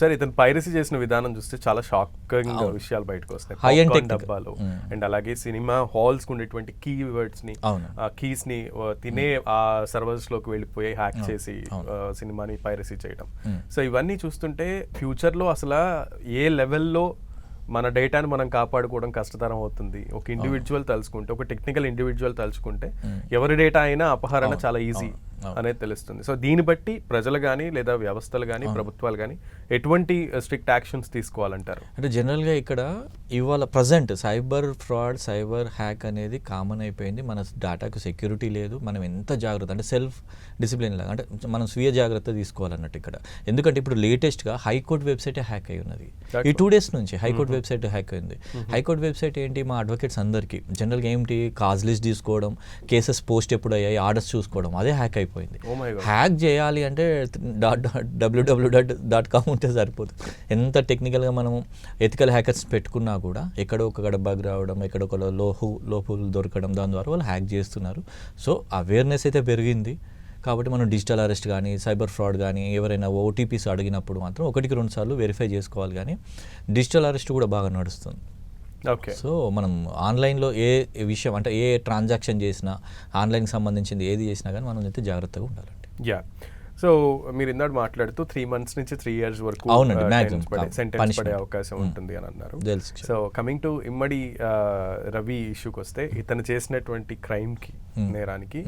Sir ఇతను piracy చేసిన విధానం చూస్తే చాలా షాకింగ్ విషయాలు బయటకు వస్తాయి. డబ్బాలు. అండ్ అలాగే సినిమా హాల్స్ ఉండేటువంటి కీ వర్డ్స్ని కీస్ని తినే ఆ సర్వర్స్లోకి వెళ్ళిపోయి హ్యాక్ చేసి సినిమాని పైరసీ చేయడం సో ఇవన్నీ చూస్తుంటే ఫ్యూచర్లో అసలు ఏ లెవెల్లో మన డేటాని మనం కాపాడుకోవడం కష్టతరం అవుతుంది. ఒక ఇండివిజువల్ తలుచుకుంటే ఒక టెక్నికల్ ఇండివిజువల్ తలుచుకుంటే ఎవరి డేటా అయినా అపహరణ చాలా ఈజీ అనేది తెలుస్తుంది. సో దీన్ని బట్టి ప్రజలు కానీ లేదా వ్యవస్థలు కానీ ప్రభుత్వాలు కానీ ఎటువంటి స్ట్రిక్ట్ యాక్షన్స్ తీసుకోవాలంటారు? అంటే జనరల్గా ఇక్కడ ఇవాళ present cyber fraud cyber hack అనేది కామన్ అయిపోయింది. మన డేటాకు సెక్యూరిటీ లేదు. మనం ఎంత జాగ్రత్త అంటే సెల్ఫ్ డిసిప్లిన్ లాగా అంటే మనం స్వీయ జాగ్రత్త తీసుకోవాలన్నట్టు ఇక్కడ. ఎందుకంటే ఇప్పుడు లేటెస్ట్గా హైకోర్టు వెబ్సైటే హ్యాక్ అయి ఉన్నది. ఈ టూ డేస్ నుంచి హైకోర్టు వెబ్సైట్ హ్యాక్ అయింది. హైకోర్టు వెబ్సైట్ ఏంటి? మా అడ్వకేట్స్ అందరికీ జనరల్గా ఏంటి కాజ్ లిస్ట్ తీసుకోవడం కేసెస్ పోస్ట్ ఎప్పుడు అయ్యాయి? ఆర్డర్స్ చూసుకోవడం అదే హ్యాక్ అయిపోయింది. Oh God. హ్యాక్ చేయాలి అంటే dot WW dot dot com ఉంటే సరిపోతుంది ఎంత టెక్నికల్గా మనం ఎథికల్ హ్యాకర్స్ పెట్టుకున్నా కూడా ఎక్కడో ఒక బగ్ రావడం ఎక్కడో ఒక లోహు లోపులు దొరకడం దాని ద్వారా వాళ్ళు హ్యాక్ చేస్తున్నారు. సో అవేర్నెస్ అయితే పెరిగింది. కాబట్టి మనం డిజిటల్ అరెస్ట్ కానీ సైబర్ ఫ్రాడ్ కానీ ఎవరైనా ఓటీపీస్ అడిగినప్పుడు మాత్రం ఒకటికి రెండు సార్లు వెరిఫై చేసుకోవాలి కానీ డిజిటల్ అరెస్ట్ కూడా బాగా నడుస్తుంది. ఓకే సో మనం ఆన్లైన్లో ఏ విషయం అంటే ఏ ట్రాన్సాక్షన్ చేసినా ఆన్లైన్కి సంబంధించింది ఏది చేసినా కానీ మనం అయితే జాగ్రత్తగా ఉండాలండి. యా సో మీరు ఇందాక మాట్లాడుతూ త్రీ మంత్స్ నుంచి త్రీ ఇయర్స్ వరకు. సెంటెన్స్ పడే Punishment. అవకాశం ఉంటుంది అని అన్నారు. సో కమింగ్ టు ఇమ్మడి ఆ, రవి ఇష్యూకి వస్తే ఇతను చేసినటువంటి క్రైమ్కి నేరానికి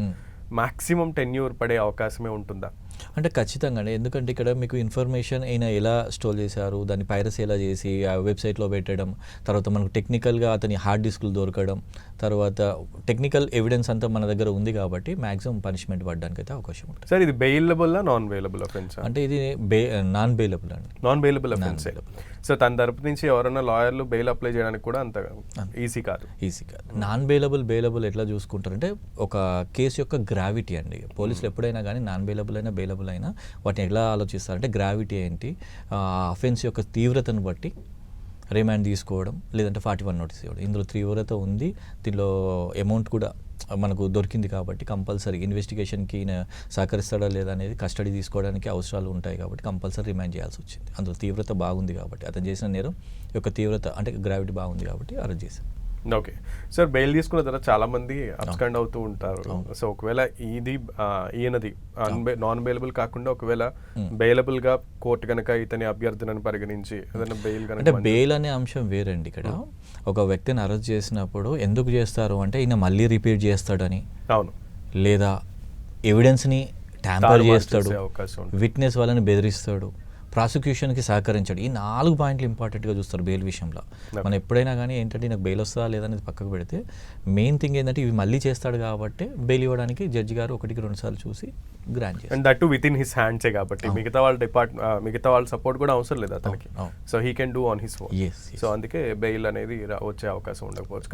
మాక్సిమం టెన్యూర్ పడే అవకాశమే ఉంటుందా? అంటే ఖచ్చితంగా అండి. ఎందుకంటే ఇక్కడ మీకు ఇన్ఫర్మేషన్ అయినా ఎలా స్టోర్ చేశారు దాన్ని పైరసీ ఎలా చేసి ఆ వెబ్సైట్లో పెట్టడం తర్వాత మనకు టెక్నికల్గా అతని హార్డ్ డిస్క్లు దొరకడం తర్వాత టెక్నికల్ ఎవిడెన్స్ అంతా మన దగ్గర ఉంది కాబట్టి మ్యాక్సిమం పనిష్మెంట్ పడడానికి అయితే అవకాశం ఉంటుంది. సార్ ఇది బెయిలబుల్ నాన్ బెయిలబుల్ అఫెన్స్? అంటే ఇది బే నాన్ బెయిలబుల్ అండి. నాన్ బెయిలబుల్ అఫెన్స్ సో తన తరపు నుంచి ఎవరైనా లాయర్లు బెయిల్ అప్లై చేయడానికి కూడా అంత ఈజీ కాదు. ఈజీగా నాన్ బెయిలబుల్ బెయిలబుల్ ఎట్లా చూసుకుంటారంటే ఒక కేసు యొక్క గ్రావిటీ అండి. పోలీసులు ఎప్పుడైనా కానీ నాన్ బెయిలబుల్ అయినా బెయిలబుల్ అయినా వాటిని ఎలా ఆలోచిస్తారంటే గ్రావిటీ ఏంటి? అఫెన్స్ యొక్క తీవ్రతను బట్టి రిమాండ్ తీసుకోవడం లేదంటే ఫార్టీ వన్ నోటీస్ ఇవ్వడం. ఇందులో తీవ్రత ఉంది. దీనిలో అమౌంట్ కూడా మనకు దొరికింది కాబట్టి కంపల్సరీ ఇన్వెస్టిగేషన్కి ఈయన సహకరిస్తాడా లేదా అనేది కస్టడీ తీసుకోవడానికి అవసరాలు ఉంటాయి కాబట్టి కంపల్సరీ రిమాండ్ చేయాల్సి వచ్చింది. అందులో తీవ్రత బాగుంది కాబట్టి అతను చేసిన నేరం యొక్క తీవ్రత అంటే గ్రావిటీ బాగుంది కాబట్టి అరెస్ట్ చేశాం ఓకే. సార్ బెయిల్ తీసుకున్న తర్వాత చాలా మంది అబ్స్కండ్ అవుతూ ఉంటారు. సో ఒకవేళ ఇది ఈయనది నాన్ బెయిలబుల్ కాకుండా ఒకవేళ బెయిలబుల్గా కోర్టు కనుక ఇతని అభ్యర్థనను పరిగణించి ఏదైనా బెయిల్ అంటే కనుక బెయిల్ అనే అంశం వేరండి ఇక్కడ. ఒక వ్యక్తిని అరెస్ట్ చేసినప్పుడు ఎందుకు చేస్తారు అంటే ఈయన మళ్ళీ రిపీట్ చేస్తాడని. అవును. లేదా ఎవిడెన్స్ని ట్యాంపర్ తారుమారు చేస్తాడు. విట్నెస్ వాళ్ళని బెదిరిస్తాడు. ప్రాసిక్యూషన్కి సహకరించాడు. ఈ నాలుగు పాయింట్లు ఇంపార్టెంట్గా చూస్తారు బెయిల్ విషయంలో. మనం ఎప్పుడైనా కానీ ఏంటంటే నాకు బెయిల్ వస్తుందా లేదా అనేది పక్కకు పెడితే మెయిన్ థింగ్ ఏంటంటే ఇవి మళ్ళీ చేస్తాడు కాబట్టి బెయిల్ ఇవ్వడానికి జడ్జి గారు ఒకటికి రెండు సార్లు చూసి గ్రాంట్ చేస్తారు. And that with in his హ్యాండ్సే కాబట్టి. మిగతా వాళ్ళ డిపార్ట్ మిగతా వాళ్ళ సపోర్ట్ కూడా అవసరం లేదు అతనికి. So he can do on his own. So అందుకే బెయిల్ అనేది వచ్చే అవకాశం ఉండకపోవచ్చు.